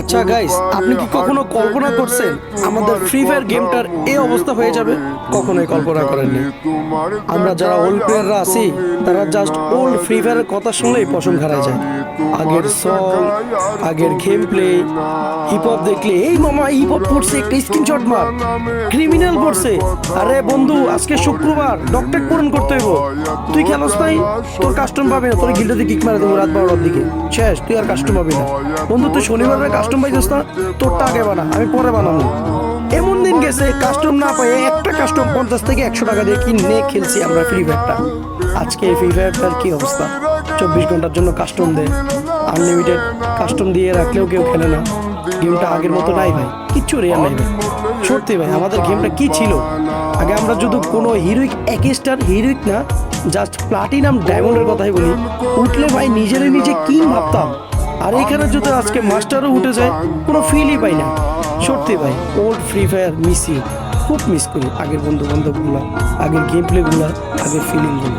আচ্ছা গাইস আপনি কি কখনো কল্পনা করছেন আমাদের ফ্রি ফায়ার গেমটার এই অবস্থা হয়ে যাবে? কখনোই কল্পনা করেননি। আমরা যারা ওল্ড প্লেয়াররা আছি, তারা জাস্ট ওল্ড ফ্রি ফায়ারের কথা শুনলেই পশম খারায় যায়। আগের সং আগের গেম প্লে হিপ হপ দেখলে, এই মামা হিপ হপ পড়ছে একটা স্ক্রিনশট মার। ক্রিমিনাল পড়ছে আরে বন্ধু, আজকে শুক্রবার ডক্টর পূরণ করতে হইব। তুই খেলোস নাই? তোর কাস্টম পাবি না, তোর গিল্ডাতে কিক মারে দেবো রাত বারোটার দিকে। শেষ, তুই আর কাস্টম পাবি না। বন্ধু, তুই শনিবার কাস্টম পাইছিস না তোরটা আগে বানা, আমি পরে বানাবো। এমন দিন গেছে কাস্টম না পাই একটা কাস্টম পঞ্চাশ থেকে একশো টাকা দিয়ে কিনে খেলছি আমরা ফ্রি ফায়ারটা আজকে এই ফ্রি ফায়ারটার কি অবস্থা? চব্বিশ ঘণ্টার জন্য কাস্টম দেয়। আনলিমিটেড কাস্টম দিয়ে রাখলেও কেউ খেলে না। গেমটা আগের মতো নাই ভাই, কিচ্ছু রেয়ার নাই ভাই। সত্যি ভাই, আমাদের গেমটা কি ছিল? আগে আমরা যদি কোনো হিরোইক এক স্টার হিরোইক না জাস্ট প্লাটিনাম ডায়মন্ডের কথাই বলি, উঠলে ভাই নিজেরে নিজে কিং ভাবতাম আর এখানে যদি আজকে মাস্টারও উঠে যায়, কোনো ফিলই পাই না। সত্যি ভাই ওল্ড ফ্রি ফায়ার মিস খুব মিস করি আগের বন্ধু বান্ধবগুলো আগের গেম প্লেগুলো আগের ফিলিংগুলো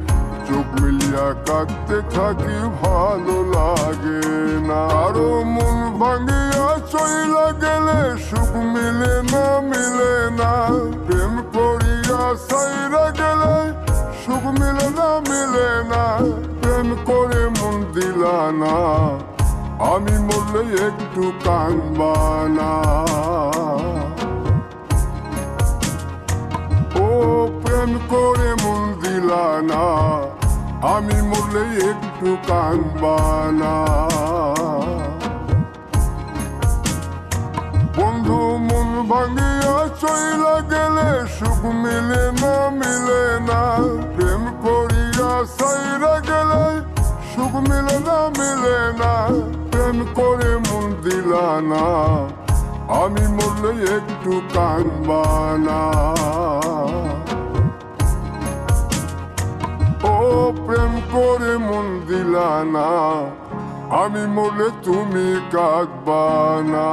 চোখ মিলিয়া কাঁদতে থাকি, ভালো লাগে না। আরও মন ভাঙিয়া চইলা গেলে সুখ মিলে না মিলে না। প্রেম করিয়া সাইরা গেলে সুখ মিলে না মিলে না। প্রেম করে মন দিলা না, আমি মরলে একটু কানবানা ও, প্রেম করে না আমি মরলে একটু কানবানা বন্ধু, মন ভাঙিয়া চইলা গেলে সুখ মিলে না মিলে না। প্রেম করিয়া সাইরা গেলে সুখ মিলে না মিলে না। প্রেম করে মন দিলা না। আমি মরলে একটু কানবানা প্রেম করে মন দিলা না আমি মরলে তুমি কাঁদবা না